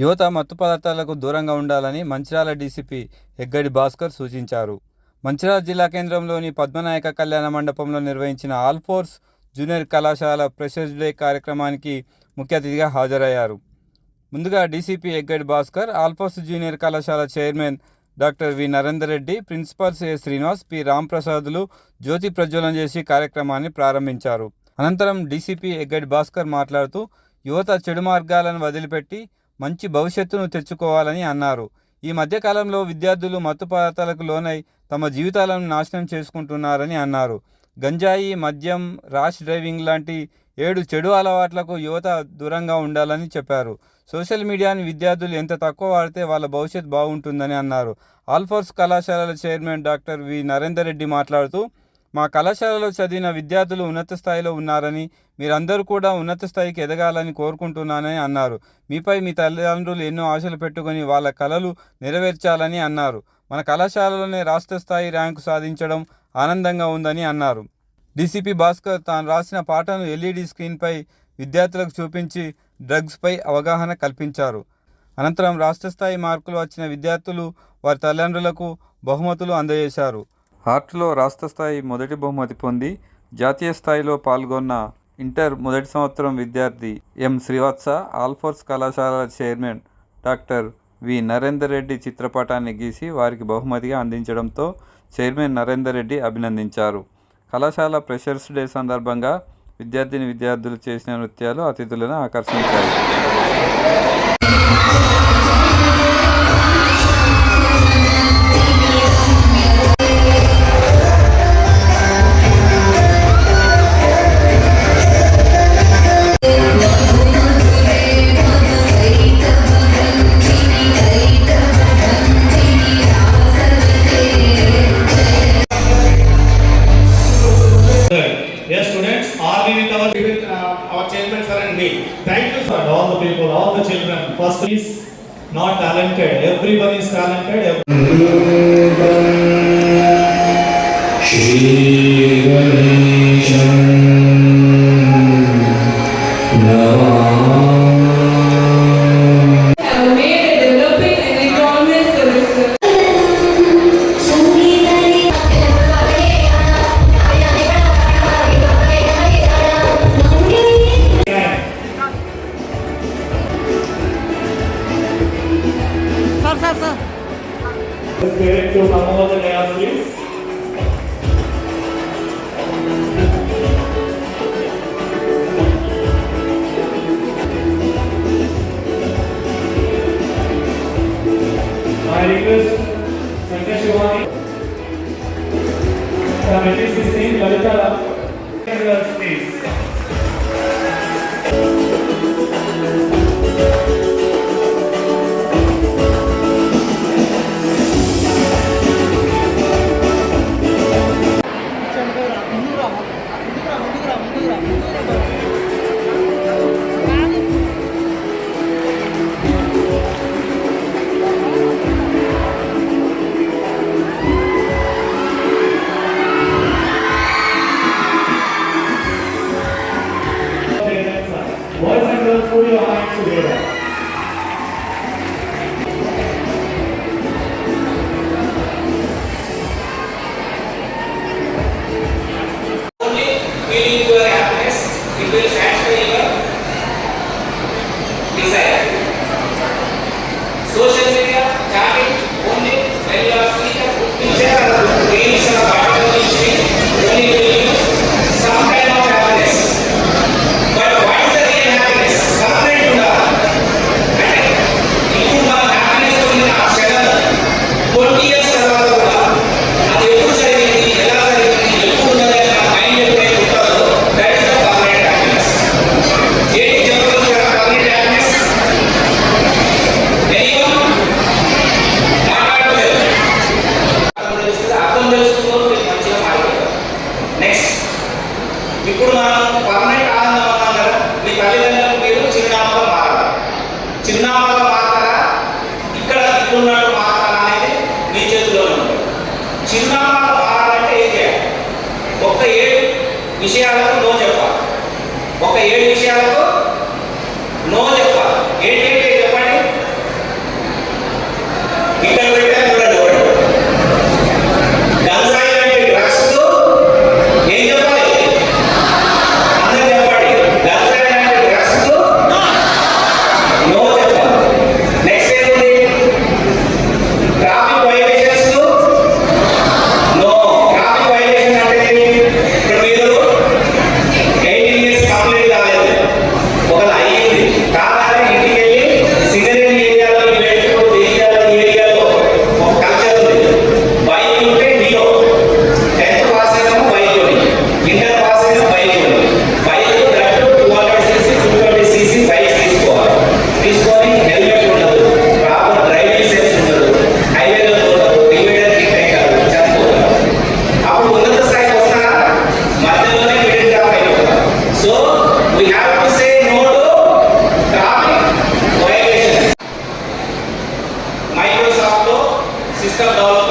యువత మత్తు పదార్థాలకు దూరంగా ఉండాలని మంచిర్యాల డీసీపీ ఎగ్గడి భాస్కర్ సూచించారు. మంచిర్యాల జిల్లా కేంద్రంలోని పద్మనాయక కళ్యాణ మండపంలో నిర్వహించిన ఆల్ ఫోర్స్ జూనియర్ కళాశాల ఫ్రెషర్స్ డే కార్యక్రమానికి ముఖ్య అతిథిగా హాజరయ్యారు. ముందుగా డీసీపీ ఎగ్గడి భాస్కర్ ఆల్ఫోర్స్ జూనియర్ కళాశాల chairman doctor V Narender Reddy principals A Srinivas P రాంప్రసాద్లు జ్యోతి ప్రజ్వలన చేసి కార్యక్రమాన్ని ప్రారంభించారు. అనంతరం డీసీపీ ఎగ్గడి భాస్కర్ మాట్లాడుతూ యువత చెడు మార్గాలను వదిలిపెట్టి మంచి భవిష్యత్తును తెచ్చుకోవాలని అన్నారు. ఈ మధ్యకాలంలో విద్యార్థులు మత్తు పదార్థాలకు లోనై తమ జీవితాలను నాశనం చేసుకుంటున్నారని అన్నారు. గంజాయి మద్యం రాష్ డ్రైవింగ్ లాంటి ఏడు చెడు అలవాట్లకు యువత దూరంగా ఉండాలని చెప్పారు. సోషల్ మీడియాని విద్యార్థులు ఎంత తక్కువ వాడితే వాళ్ళ భవిష్యత్ బాగుంటుందని అన్నారు. ఆల్ఫోర్స్ కళాశాలల chairman doctor V Narender Reddy మాట్లాడుతూ మా కళాశాలలో చదివిన విద్యార్థులు ఉన్నత స్థాయిలో ఉన్నారని మీరందరూ కూడా ఉన్నత స్థాయికి ఎదగాలని కోరుకుంటున్నానని అన్నారు. మీపై మీ తల్లిదండ్రులు ఎన్నో ఆశలు పెట్టుకొని వాళ్ళ కళలు నెరవేర్చాలని అన్నారు. మన కళాశాలలోనే రాష్ట్ర స్థాయి ర్యాంకు సాధించడం ఆనందంగా ఉందని అన్నారు. డీసీపీ భాస్కర్ తాను రాసిన పాటను ఎల్ఈడి స్క్రీన్పై విద్యార్థులకు చూపించి డ్రగ్స్పై అవగాహన కల్పించారు. అనంతరం రాష్ట్ర స్థాయి మార్కులు వచ్చిన విద్యార్థులు వారి తల్లిదండ్రులకు బహుమతులు అందజేశారు. ఆర్ట్లో రాష్ట్ర స్థాయి మొదటి బహుమతి పొంది జాతీయ స్థాయిలో పాల్గొన్న ఇంటర్ మొదటి సంవత్సరం విద్యార్థి ఎం శ్రీవత్స ఆల్ఫోర్స్ కళాశాల chairman doctor V Narender Reddy చిత్రపటాన్ని గీసి వారికి బహుమతిగా అందించడంతో చైర్మన్ నరేందర్ రెడ్డి అభినందించారు. కళాశాల ఫ్రెషర్స్ డే సందర్భంగా విద్యార్థిని విద్యార్థులు చేసిన నృత్యాలు అతిథులను ఆకర్షించాయి. People, all the children. First is not talented, everyone is talented. tam olarak ne yazmalıyız? I request Sanka Shivani, Committee Sisi, Lalita. will you your happiness, it will satisfy. ఇప్పుడు మనం permanent system develop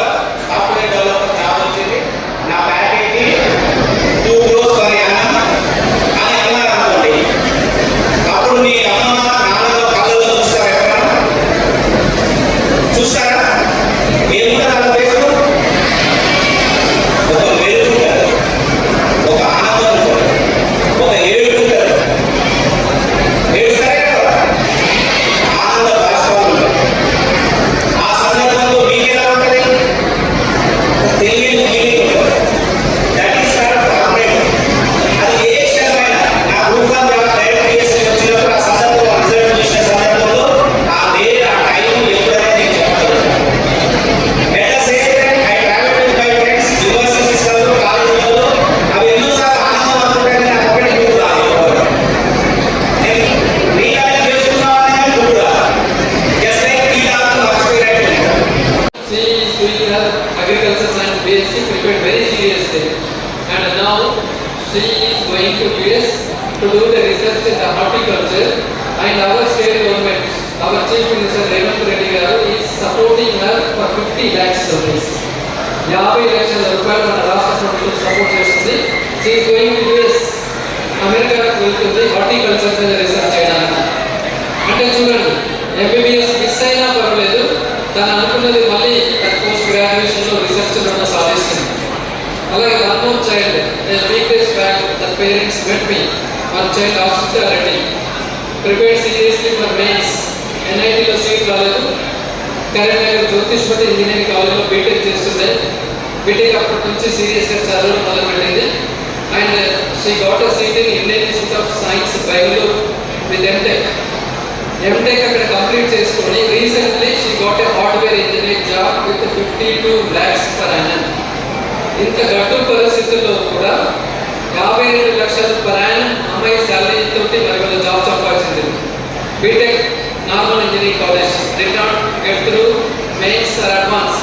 now she is going to US to do the research in the horticulture and our state government, our Chief Minister Revanth Reddy garu is supporting her for 50 lakhs rupees. యాభై లక్షల రూపాయలు మన రాష్ట్ర ప్రభుత్వం support చేస్తుంది సీఈస్ going to US అమెరికాకు వెళ్తుంది horticulture మీద రీసెర్చ్ చేయడానికి అంటే చూడండి ఎంబీబీఎస్ మిస్ అయినా పర్వాలేదు తను అనుకున్నది మళ్ళీ one child prepare seriously for mains ఎన్ఐటీలో seat రాలేదు. కరీంనగర్ జ్యోతిష్పతి ఇంజనీరింగ్ కాలేజ్లో బీటెక్ చేస్తుంది బీటెక్ అప్పటి నుంచి సీరియస్గా చదవడం మొదలుపెట్టింది. And she got seat in Indian Institute of Science Bengaluru with MTech MTech అక్కడ కంప్లీట్ చేసుకొని recently she got hardware engineering job with fifty two lakhs per annum ఇంత గడ్డు పరిస్థితుల్లో కూడా యాభై రెండు లక్షల ప్రయాణం అమ్మాయి శాలరీ తోటి మరి వాళ్ళ జాబ్ సంపాదించింది BTech normal engineering college did not get through mains or advance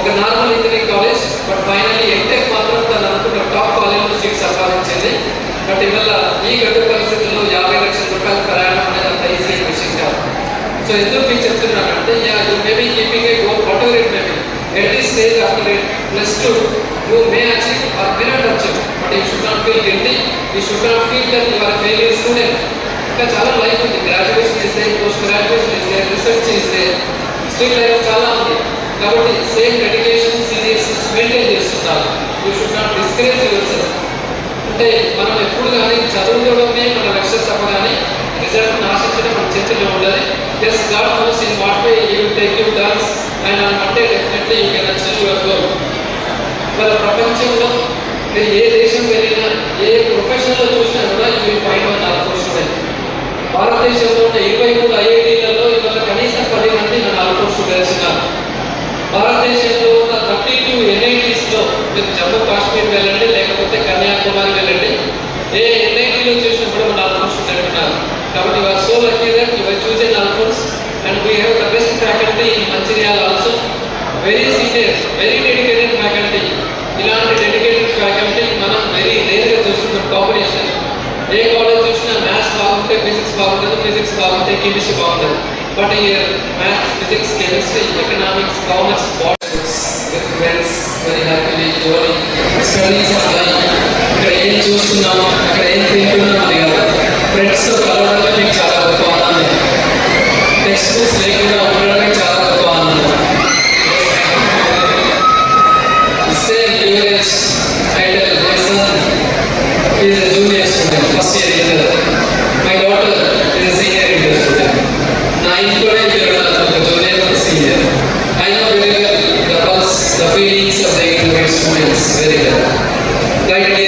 ఒక normal engineering college but finally MTech మాత్రం తను అనుకున్న టాప్ కాలేజ్లో సీట్ సంపాదించింది. బట్ ఇవల్ల ఈ గడ్డ పరిస్థితుల్లో యాభై లక్షల రూపాయల ప్రయాణం అనేది అంత ఈజీ విషయం కాదు సో ఎందుకు మీకు చెప్తున్నానంటే ya you may keeping a go whatever it maybe at this stage after plus two you may achieve or may not achieve ఈ యూ షుడ్ ఫీల్ గిల్టీ ఈ should feel that you are failure ఇంకా చాలా life ఉంది. Graduation ఇస్తే post graduation ఇస్తే research ఇస్తే still life చాలా ఉంది. కాబట్టి సేమ్ డెడికేషన్ సీరియస్నెస్ మెయింటైన్ చేస్తున్నారు you should not discourage yourself అంటే మనం ఎప్పుడు కానీ చదువుకోవడమే మన లక్ష్యం తప్ప కానీ రిజల్ట్ ఆశించడం మన చేతిలో ఉండదు. Yes God knows in what way you take you turns and అంటే definitely you can achieve your goal వాళ్ళ ప్రపంచంలో మీరు ఏ దేశం వెళ్ళినా ఏ ప్రొఫెషన్లో చూసినా కూడా యూ విల్ వన్ నాలుగు స్టూడెంట్ భారతదేశంలో ఉన్న ఇరవై మూడు ఐఐటీలలో ఇవాళ కనీసం పది మంది నా నాలుగు స్టూడెంట్స్ ఉన్నారు భారతదేశంలో ఉన్న థర్టీ టూ ఎన్ఐటీస్లో మీరు జమ్మూ కాశ్మీర్ వెళ్ళండి లేకపోతే కన్యాకుమారి వెళ్ళండి. ఏ కాంబినేషన్ ఏ కాలేజ్ చూసినా మ్యాథ్స్ బాగుంటే ఫిజిక్స్ బాగుంటుంది ఫిజిక్స్ బాగుంటే కెమిస్ట్రీ బాగుంటుంది బట్ ఈ maths physics chemistry economics commerce batiks with friends very happily jolly studies ఇక్కడ ఏం చూస్తున్నాము అక్కడ ఏం తింటున్నాం అది కాదు ఫ్రెండ్స్తో కలవడంలో మీకు చాలా గొప్ప ఆనందం టెక్స్ట్ బుక్స్ లేకుండా ఇంటర్మీడియట్ స్టూడెంట్స్ వెరీ వెల్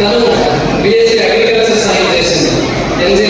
తను బీఎస్సీ అగ్రికల్చర్ సైన్స్ చేసింది ఎన్జీ